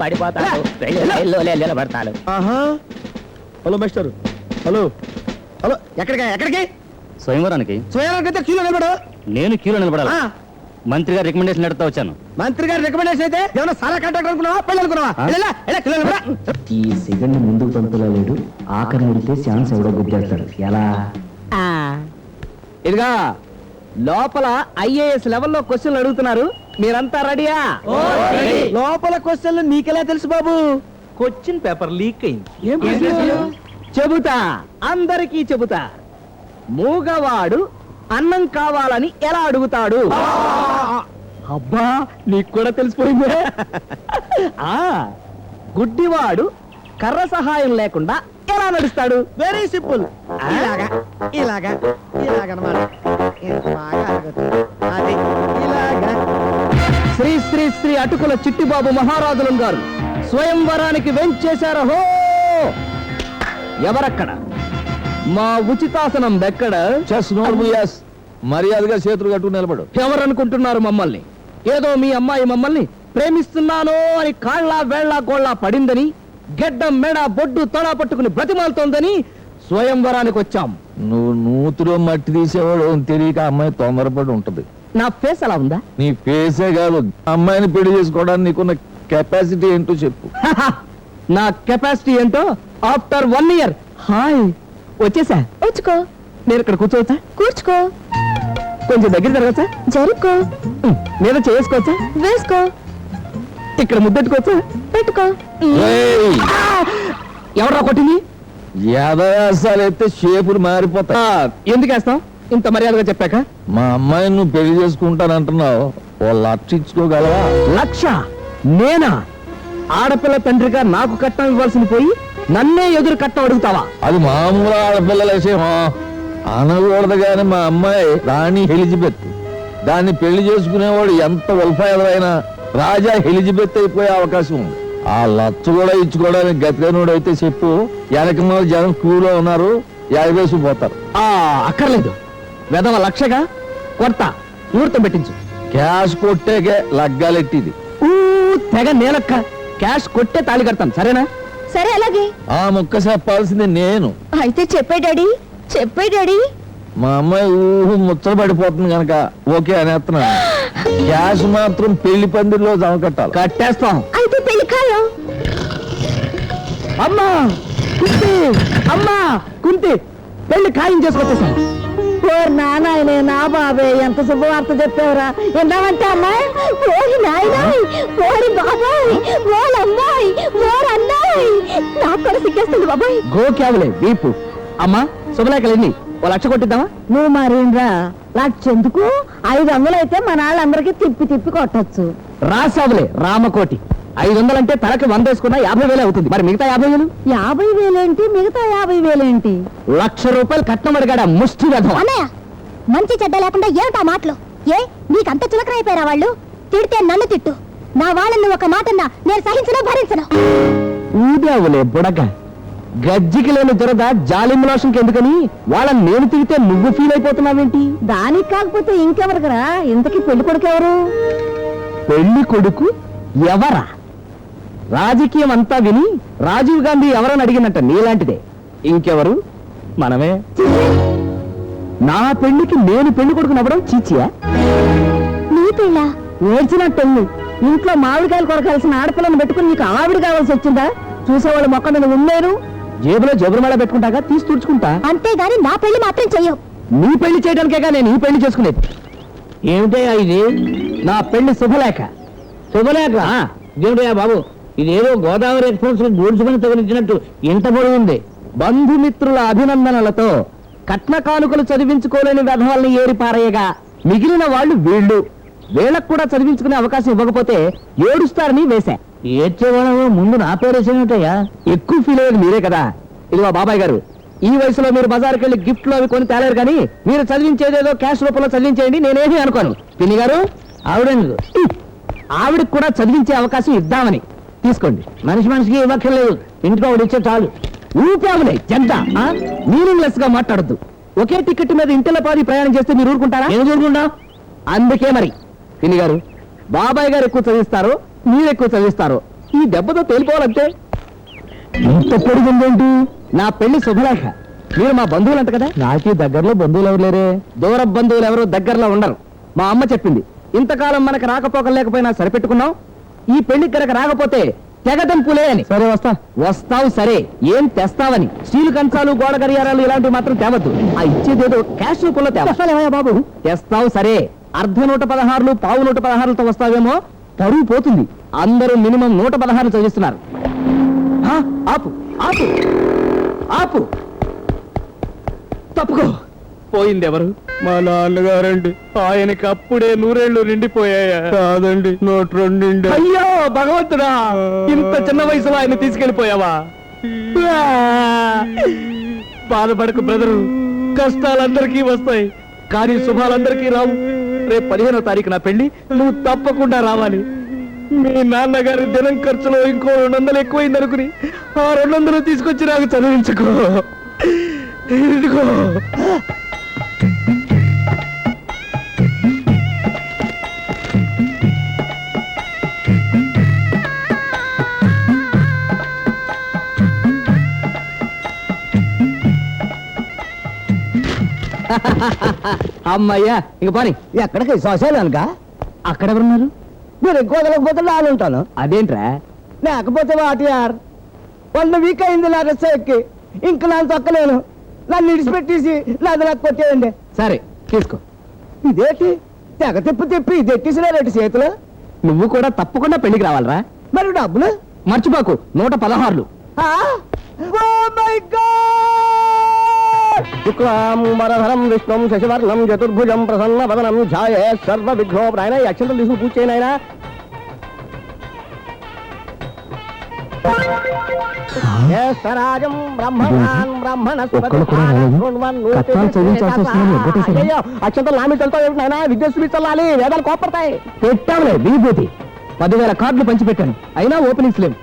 పడిపోతాడు వెళ్ళి రైల్లో నిలబడతాడు ఆహా. Hello master. హలో. హలో ఎక్కడికి ఎక్కడికి? స్వయంవరానికి. స్వయానికి క్యూలో నిలబడు. నేను క్యూలో నిలబడాలి? మంత్రి గారి రికమెండేషన్ ఎడతా వచ్చాను. మంత్రి గారి రికమెండేషన్ అయితే ఏమైనా సారా కాంట్రాక్ట్ అనుకున్నావా? పెళ్ళి అనుకున్నావా. ఈ సెకండ్ ముందుకు పంపులా లేడు. ఆఖరి ముడితే ఛాన్స్ ఎవడో గుర్తేస్తాడు ఎలా? ఇదిగా లోపల ఐఏఎస్ లెవెల్లో క్వశ్చన్లు అడుగుతున్నారు. మీరంతా రెడీయా? లోపల క్వశ్చన్లు నీకెలా తెలుసు బాబు? క్వశ్చన్ పేపర్ లీక్ అయింది. చెబుతా అందరికీ చెబుతా. మూగవాడు అన్నం కావాలని ఎలా అడుగుతాడు? అబ్బా నీకు కూడా తెలిసిపోయిందే. ఆ గుడ్డివాడు కర్ర సహాయం లేకుండా ఎలా నడుస్తాడు? వెరీ సింపుల్ ఇలాగా ఇలాగా ఇలాగనమాట. అది ఇలాగా. శ్రీ శ్రీ శ్రీ అటుకుల చిట్టిబాబు మహారాజులం గారు స్వయంవరానికి వెంచేశారు. హో! ఎవరక్కడ? మా ఉచితాసనం ఎక్కడ? మర్యాదగా చేతులు కట్టుకు నిలబడు. ఎవరనుకుంటున్నారు మమ్మల్ని? ఏదో మీ అమ్మాయి మమ్మల్ని ప్రేమిస్తున్నాను అని కాళ్ళ వేళ్ళ గోళ్ళ పడిందని గెడ్డం మెడ బొడ్డు తొడ పట్టుకుని బ్రతిమాలుతోందని స్వయంవరానికి వచ్చాం. నువ్వు నూతులో మట్టి తీసేవాడు తెలియక అమ్మాయి తొందరపడి ఉంటది. నా ఫేస్ అలా ఉందా? నీ ఫేసే కాదు అమ్మాయిని పెళ్ళి చేసుకోవడానికి నీకున్న కెపాసిటీ ఏంటో చెప్పు. నా కెపాసిటీ ఏంటో ఆఫ్టర్ వన్ ఇయర్. హాయ్ వచ్చేసా? వచ్చుకో. నేను ఇక్కడ కూర్చోవచ్చా? కూర్చుకో. కొంచెం దగ్గర జరగచ్చా? జరుపుకో. మీద చేసుకోవచ్చా? వేసుకో. ఇక్కడ ముద్దెట్టుకోవచ్చా? పెట్టుకో! ఎవరా కొట్టింది? యాదవ్యాసాలు అయితే షేపులు మారిపోతాయి. ఆ, ఎందుకు వేస్తాం ఇంత మర్యాదగా చెప్పాక? మా అమ్మాయిని నువ్వు పెళ్ళి చేసుకుంటానంటున్నావు. ఓ లక్ష ఇచ్చుకోగలవా? లక్ష? నేనా? ఆడపిల్ల తండ్రిగా నాకు కట్నం ఇవ్వాల్సింది పోయి నన్నే ఎదురు కట్నం అడుగుతావా? అది మామూలు ఆడపిల్లల విషయం అనకూడదు కానీ మా అమ్మాయి రాణి ఎలిజబెత్. దాన్ని పెళ్ళి చేసుకునేవాడు ఎంత ఉల్ఫాయమైనా రాజా ఎలిజబెత్ అయిపోయే అవకాశం ఉంది. ఆ లచ్చ కూడా ఇచ్చుకోవడానికి గతిగానుడు అయితే చెప్పు వెనక మీద జనం క్యూలో ఉన్నారు యాగవేసి పోతారు. ఆ అక్కర్లేదు. వెదవ లక్షగా కొత్త ముహూర్తం పెట్టించు. క్యాష్ కొట్టేకే లగ్గాలెట్టిది. ఊ తెగ నేలక్క. క్యాష్ కొట్టే తాళి కడతాను సరేనా? సరే అలాగే. ఆ ముక్క చెప్పాల్సింది నేను. అయితే చెప్పే డాడీ చెప్పే డాడీ. మా అమ్మాయి ఊహు ముచ్చట పడిపోతుంది కనుక ఓకే అనేస్తున్నాను. క్యాష్ మాత్రం పెళ్ళి పందిరిలో జమ కట్టాలి. కట్టేస్తాం. అమ్మా కుంతి అమ్మా కుంతి పెళ్ళి ఖాయం చేసుకొచ్చేసాం. ఓర్ నానాయనే నా బాబే ఎంత శుభవార్త చెప్పావురా. ఎందామంటే అమ్మాయి? ఓరి నాయనాయ్ ఓరి బాబాయ్ ఓర్ అమ్మాయి ఓర్ అన్నాయ్ నాకు కూడా సిగ్గేస్తుంది బాబాయ్. గోక్యావులే వీపు. అమ్మా శుభలేఖలు ఎన్ని ఓ లక్ష కొట్టిద్దామా? నువ్వు మరేంద్రా? లక్షెందుకు ఐదు వందలు అయితే మన వాళ్ళందరికీ తిప్పి తిప్పి కొట్టచ్చు. రాసావులే రామకోటి. ఐదు వందలంటే తలకి వంద వేసుకున్నా యాభై వేలే అవుతుంది. మరి మిగతా యాభై వేలు? యాభై వేలేంటి? మిగతా యాభై వేలేంటి? లక్ష రూపాయలు కట్నం అడిగాడు ముష్టి రథం అన్నయ్య మంచి చెడ్డ లేకుండా ఏమిటా మాటలు? ఏ నీకంత చులకరైపోయారా వాళ్ళు? తిడితే నన్ను తిట్టు. నా వాళ్ళని ఒక మాటన్నా నేను సహించను భరించను. ఊదావులే బుడగ. గజ్జికి లేని దురద జాలిం లోషంకి ఎందుకని? వాళ్ళని నేను తిరిగితే నువ్వు ఫీల్ అయిపోతున్నావేంటి? దానికి కాకపోతే ఇంకెవరికరా? ఇంతకీ పెళ్ళి కొడుకు ఎవరు? పెళ్ళి కొడుకు ఎవరా? రాజకీయం అంతా విని రాజీవ్ గాంధీ ఎవరని అడిగినట్ట నీలాంటిదే. ఇంకెవరు? మనమే. నా పెళ్ళికి నేను పెళ్ళి కొడుకుని అవ్వడం చీచియా? నీ పెళ్ళ? ఏడ్చినట్టుంది ఇంట్లో మామిడికాయలు కొరకాల్సిన ఆడపిల్లను పెట్టుకుని నీకు ఆవిడ కావాల్సి వచ్చిందా? చూసేవాళ్ళు మొక్క మీద ఉండలేరు జేబులో జబురు మేళ పెట్టుకుంటాగా తీసి తుడుచుకుంటా? అంతేగాని నా పెళ్ళి మాత్రం చెయ్యవు. నీ పెళ్ళి చేయడానికేగా నేను ఈ పెళ్ళి చేసుకునేది? ఏమిటయ్యా ఇది? నా పెళ్ళి శుభలేఖ. శుభలేఖ? దేవుడయ్యా బాబు. ఇదేదో గోదావరి ఎక్స్ప్రెస్ గూడ్చుకొని తగిలించినట్టు ఇంత ఉంది. బంధుమిత్రుల అభినందనలతో కట్న కానుకలు చదివించుకోలేని వెధవల్ని ఏరిపారేయగా మిగిలిన వాళ్ళు వీళ్ళు. వీళ్ళకు కూడా చదివించుకునే అవకాశం ఇవ్వకపోతే ఏడుస్తారని వేశా. ఏడ్చేవాళ్ళ ముందు నా పేరేసేమిటయ్యా ఎక్కువ ఫీల్ అయ్యేది మీరే కదా. ఇదిగో బాబాయ్ గారు ఈ వయసులో మీరు బజార్కి వెళ్ళి గిఫ్ట్లు అవి కొని తేలేరు కానీ మీరు చదివించేదేదో క్యాష్ రూపంలో చదివించేయండి నేనేమీ అనుకోను. పిన్ని గారు ఆవిడ ఆవిడకి కూడా చదివించే అవకాశం ఇద్దామని. తీసుకోండి. మనిషి మనిషికి ఇవ్వక్కర్లేదు. ఇంటికి ఒకటి ఇచ్చే చాలు. ఊపాములే జంట మీనింగ్లెస్గా మాట్లాడద్దు. ఒకే టికెట్ మీద ఇంటిలో పాది ప్రయాణం చేస్తే మీరు ఊరుకుంటారా? ఏం ఊరుకుంటాం అందుకే మరి. పిన్ని గారు బాబాయ్ గారు ఎక్కువ చదివిస్తారు మీరు ఎక్కువ చదివిస్తారు. ఈ దెబ్బతో తేలిపోవాలంటే? ఇంత పొడిగిందేంటి? నా పెళ్ళి శుభలేఖ. మీరు మా బంధువులు అంట కదా? నాకి దగ్గరలో బంధువులు ఎవరు లేరే? దూర బంధువులు ఎవరు దగ్గరలో ఉండరు. మా అమ్మ చెప్పింది ఇంతకాలం మనకు రాకపోకలు లేకపోయినా సరిపెట్టుకున్నాం ఈ పెళ్ళి కనుక రాకపోతే తెగదెంపులే అని. సరే వస్తా. వస్తావు సరే ఏం తెస్తావని. స్టీల్ కంచాలు గోడ గడియారాలు ఇలాంటివి మాత్రం తేవద్దు. ఆ ఇచ్చేదేదో క్యాష్ రూపంలో తేవా. బాబు? తెస్తావు సరే. అర్ధ నూట పదహారులు పావు నూట పదహారులతో వస్తావేమో పరువు పోతుంది. అందరూ మినిమం నూట పదహారులు చదివిస్తున్నారు. ఆ, ఆపు ఆపు ఆపు. తప్పుకో. పోయింది ఎవరు మా నాన్నగారండి. ఆయనకి అప్పుడే నూరేళ్ళు నిండిపోయాయా? కాదండి నోట్ రెండు అయ్యో భగవంతుడా! ఇంత చిన్న వయసులో ఆయన తీసుకెళ్ళిపోయావా బాధపడకు బ్రదరు. కష్టాలందరికీ వస్తాయి. కానీ శుభాలందరికీ రావు. రేపు పదిహేనో తారీఖు నా పెళ్ళి నువ్వు తప్పకుండా రావాలి. మీ నాన్నగారి దినం ఖర్చులో ఇంకో రెండు వందలు ఎక్కువైంది అనుకుని ఆ రెండు వందలు తీసుకొచ్చి నాకు చదివించుకో. ఇదిగో. అమ్మయ్యా ఇంక పని. ఎక్కడికి? శ్మశానానికా? అక్కడ ఎవరున్నారు మీరు ఎక్కువ వదలకపోతే నేను ఉంటాను. అదేంట్రా? లేకపోతే వాటియార్. వన్ వీక్ అయింది నా రెస్ ఎక్కి. ఇంక ನಾನು తొక్కలేను. నన్ను ఇడిచిపెట్టేసి నాది నాకు కొట్టేయండి సరే తీసుకో. ఇదేంటి? తెగ తిప్పి తిప్పి ఇది ఎట్టేసినారేంటి చేతిలో? నువ్వు కూడా తప్పకుండా పెళ్ళికి రావాలరా. మరి డబ్బులు? మర్చిపోకు నూట పదహారులు. శుక్లాంబరధరం విష్ణుం శశివర్ణం చతుర్భుజం ప్రసన్న వదనం ఛాయ సర్వ విఘ్నోపరాయన ఈ అక్షంతలు తీసుకుని పూజ అక్షంతలు నామి తెలుతో నాయన? విద్యుత్ చల్లాలి వేదాలు కోపడతాయి విభూతి పదివేల కార్డులు పంచిపెట్టాను. అయినా ఓపెనింగ్స్ లేవు.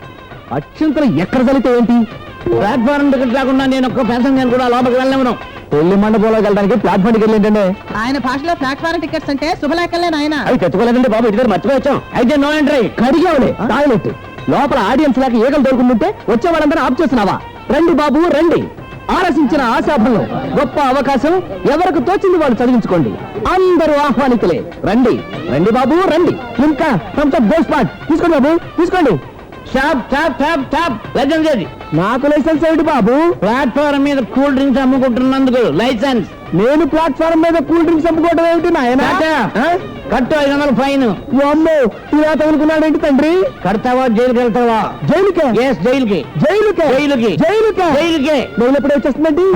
అక్షంతలు ఎక్కడ చలితే ఏంటి? ప్లాట్ఫారం టికెట్ లేకుండా నేను ఒక్క ప్యాసింజర్ కూడా లోపలికి వెళ్ళలేమను. పెళ్ళి మండపంలోకి వెళ్ళడానికి ప్లాట్ఫామ్ టికెట్ ఏంటంటే ఆయన భాషలో ప్లాట్ఫారం టికెట్స్ అంటే శుభలేఖలే నాయన. అవి తెచ్చుకోలేదండి బాబు ఇటు మర్చిపోయొచ్చాం అయితే నో ఎంట్రీ కడిగావులే టాయిలెట్. లోపల ఆడియన్స్ లాగా ఈగలు దొరుకుంటుంటే వచ్చే వాళ్ళందరూ ఆఫ్ చేస్తున్నావా? రండి బాబు రండి. ఆలసించిన ఆశాభంలో గొప్ప అవకాశం ఎవరికి తోచింది వాళ్ళు చదివించుకోండి. అందరూ ఆహ్వానితులే. రండి రండి బాబు రండి. ఇంకా థమ్స్అప్ గోస్ పాట్ తీసుకోండి బాబు తీసుకోండి. టాప్ టాప్ టాప్ లైసెన్స్ ఏది? నాకు లైసెన్స్ ఏమిటి బాబు? ప్లాట్ఫారం మీద కూల్ డ్రింక్స్ అమ్ముకుంటున్నందుకు లైసెన్స్. నేను ప్లాట్ఫారం మీద కూల్ డ్రింక్స్ అమ్ముకోవడం ఏమిటి నాయన? కట్టు ఐదు వందలు ఫైన్. అమ్మో ఇలా తగులుకున్నాడు ఏంటి తండ్రి? కడతావా జైలుకి వెళ్తావా? జైలుకే? ఎస్ జైలుకి. జైలుకే? జైలుకి. జైలుకే? జైలుకే. జైలు ఎప్పుడు వచ్చేస్తుందండి?